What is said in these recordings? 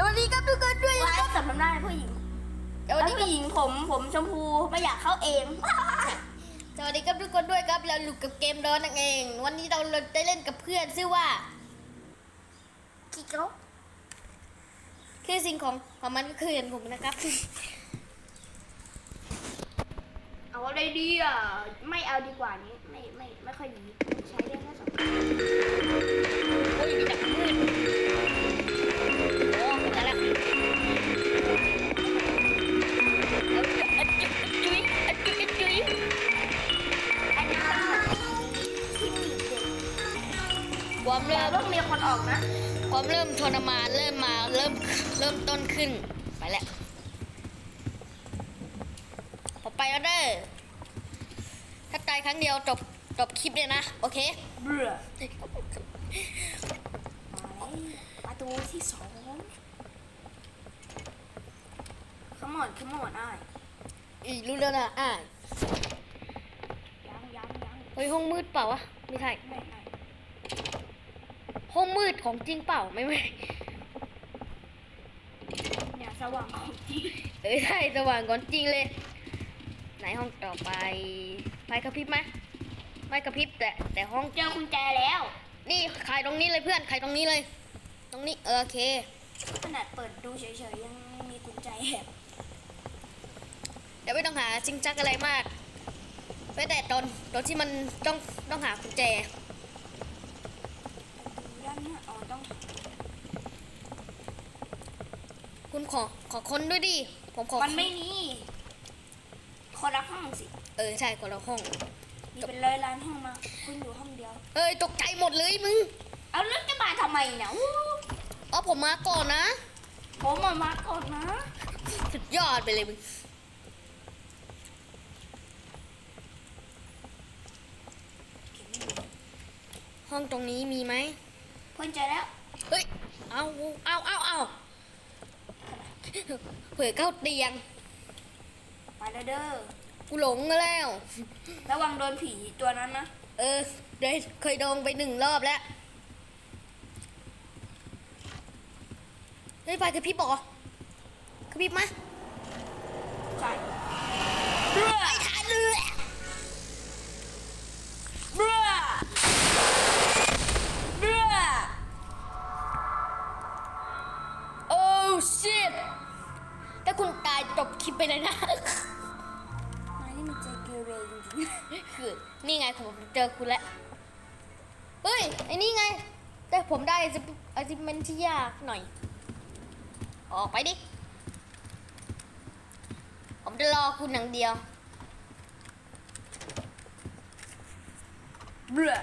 สวัสดีครับทุกคนด้วยไลนะครับฟ์สัมภาษณ์ผู้หญิงสวัสแล้วดีครับผู้หญิงผมผมชมพูไม่อยากเข้าเอง สวัสดีครับทุกคนด้วยครับเราอยู่กับเกมร้อนนั่นเอง วันนี้เราได้เล่นกับเพื่อนชื่อว่าคิโก้คือสิ่งของของมันก็คือเห็นผมนะครับ เอาอะไรดีอะไม่เอาดีกว่านี้ ไม่ไม่ไม่ค่อยดีใช้ได้แค่สองโอ้ ต้องมีคนออกนะ ความเริ่มทรมานเริ่มมาเริ่มเริ่มต้นขึ้น ไปแล้วพอไปแล้วเด้อถ้าตายครั้งเดียวจบจบคลิปเลยนะ โอเค เบื่อประตูที่สองขมอนขมอนอ้ายอีรู้แล้วนะอ่ายังยังยังเฮ้ยห้องมืดเปล่าวะ ไม่ใช่ไม่ไม่ห้องมืดของจริงเปล่าไม่ไม่เนี่ยสว่างของจริงเอ้ยใช่สว่างก่อนจริงเลย ไหนห้องต่อไปไฟกระพริบไหมไม่กระพริบแต่แต่ห้องเจอกุญแจแล้ว นี่ขายตรงนี้เลยเพื่อนขายตรงนี้เลย ตรงนี้เออโอเค ขนาดเปิดดูเฉยๆยังมีกุญแจแอบเดี๋ยวไม่ต้องหาจริงจักอะไรมากไม่แต่ตอนตอนที่มันต้องต้องหากุญแจ ดูด้านเนี้ยอ๋อต้อง คุณ ขอขอคนด้วยดิผมขอมันไม่มีคนละห้องสิ เออใช่คนละห้องมีเป็นร้อยล้านห้องมาคุณอยู่ห้องเดียวเอ้ยตกใจหมดเลยมึง เอาแล้วจะมาทำไมเนี่ยอู้อ๋อผมมาก่อนนะ ผมมามาก่อนนะสุดยอดไปเลยมึงห้องตรงนี้มีไหมเพื่อนเจอแล้ว เฮ้ย เอาเอาเอาเอา เผื่อเข้าเตียง ไปแล้วเด้อ กูหลงแล้ว ระวังโดนผีตัวนั้นนะ เออได้เคยโดนไปหนึ่งรอบแล้ว เฮ้ยไฟกระพริบบอกกระพริบมะใช่เรือไอ้ท จริงคือนี่ไงผมเจอคุณแล้วเฮ้ยไอ้นี่ไง แต่ผมได้อาจิเมนที่ยากหน่อย ออกไปดิ ผมจะรอคุณอย่างเดียวๆเบื่อ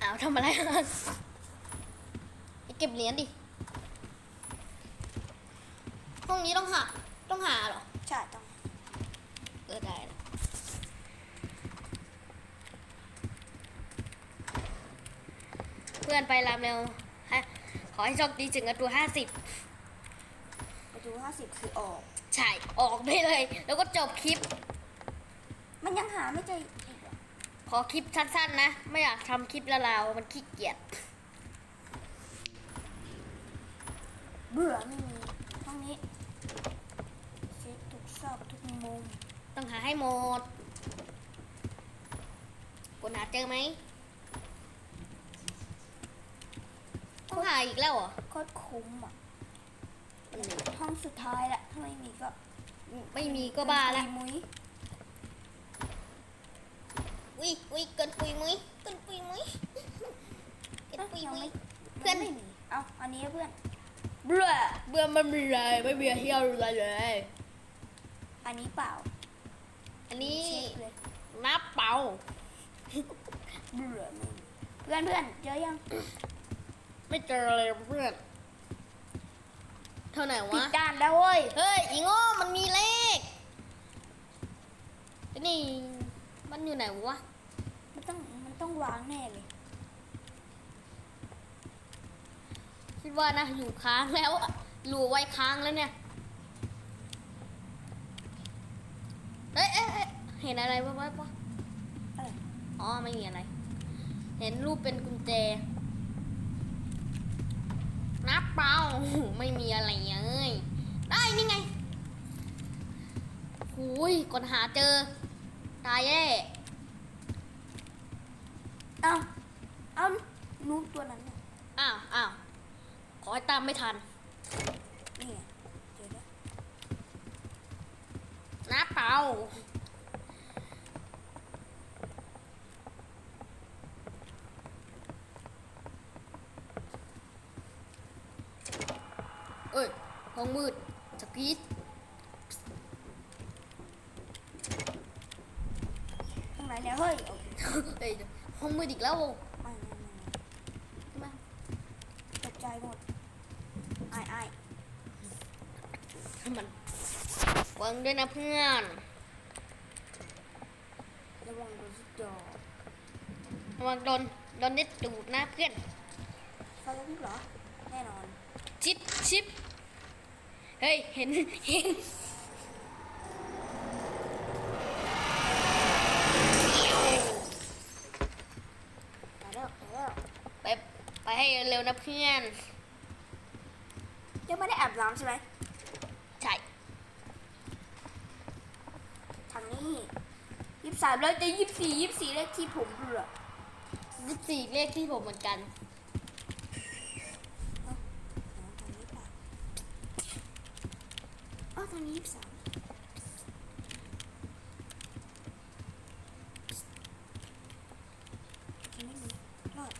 อ้าวทำอะไรไปเก็บเหรียญดิ ห้องนี้ต้องหา ต้องหาเหรอใช่ต้อง เออได้ละ เพื่อนไปรามเร็วฮะขอให้โชคดีถึงอัตัวห้าสิบประตูห้าสิบคือออก ใช่ ออกไปเลย แล้วก็จบคลิป มันยังหาไม่เจออีกเหรอขอคลิปสั้นๆนะ ไม่อยากทำคลิปละลาวๆมันขี้เกียจ เบื่อไม่มีห้องนี้เช็คทุกซอกทุกมุม ต้องหาให้หมดคุณหาเจอไหม ต้องหาอีกแล้วเหรอ โคตรคุ้มอะห้องสุดท้ายแหละถ้าไม่มีก็ไม่มีก็บ้าละปุยมุ้ยอุ้ยอุ้ยเกินปุยมุ้ยเกินปุยมุ้ยเกินปุยยังมุ้ไม่ยเพื่อนไม่มีเอาอันนี้เพื่อนเบื่อเบื่อมันมีอะไรไม่มีเที่ยวอะไรเลย อันนี้เปล่า อันนี้เช็คเลยนับเป่าเบื่อไม่มีเพื่อนเพื่อนเจอยัง ไม่เจอเลยเพื่อน เท่าไหร่ปิวะ ดด่านแล้วเว้ย เฮ้ยอีโง่มันมีเลขไอ้นี่ มันอยู่ไหนวะ มันต้องมันต้องวางแน่เลย คิดว่านะอยู่ค้างแล้วอะอยู่ไว้ค้างแล้วเนี่ยเอ้ยเอ้ยเอ้ยเห็นอะไรวะวะวะอะไร อ๋อไม่มีอะไร เห็นรูปเป็นกุญแจ นับเปล่าไม่มีอะไรเลยได้นี่ไงหุยกดหาเจอ ตายแย่เอ้าเอ้านูตัวนั้นน่ะอ้าวอ้าวขอให้ตามไม่ทัน นี่ไงเจอแล้วน้าเปล่า เอ้ยห้องมืดสกีดข้างไหนเนี่ยเฮ้ยโอเคเอ้ยห้องมืดอีกแล้วไม่ไม่ไม่ไม่ใช่ไหมตกใจหมดไอ้ไอ้มันวางด้วยนะเพื่อนระวังโดนสุดจอระวังโดนโดนเด็ดตูดนะเพื่อนไฟกระพริบเหรอแน่นอน ชิปชิป เฮ้ย เห็น เห็นไปไปให้เร็วนะเพื่อน ยังไม่ได้อาบน้ำใช่ไหมใช่ทางนี้ยี่สิบสามแล้วจะยี่สิบสี่ยี่สิบสี่เลขที่ผมเบื่อยี่สิบสี่เลขที่ผมเหมือนกัน อ๋อทางนี้เปล่า อ๋อทางนี้ยี่สิบสามยังไม่มีรอด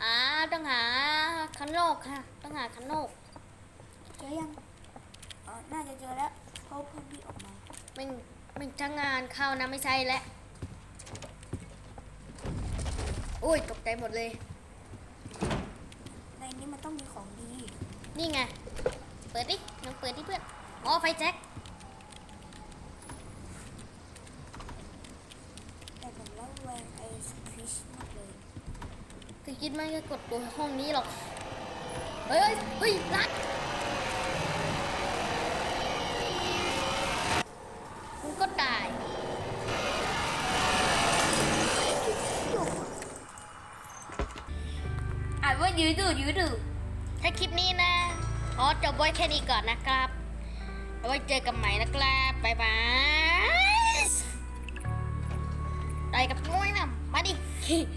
หาต้องหาคันโลกค่ะ ต้องหาคันโลกเจอยังอ๋อน่าจะเจอแล้วเพราะเพิ่งพี่ออกมาม่ไม่ช่างงานเข้านะไม่ใช่แล้วโอ้ยตกใจหมดเลยในนี้มันต้องมีของดี นี่ไง เปิดดิลองเปิดดิเพื่อน อ๋อ ไฟแจ็คแต่ผมระแวงไอ้สคริชมากเลยคือคิดไม่จะกดตัวห้องนี้หรอก เฮ้ย เฮ้ยเฮ้ยรัดมันก็ตายอ่านว่ายืดดูยืดดูถ้าคลิปนี้นะข อจบไว้แค่นี้ก่อนนะครับเอาไว้เจอกันใหม่นะครับบ๊ายบายไปกับน้ยนะมาดิ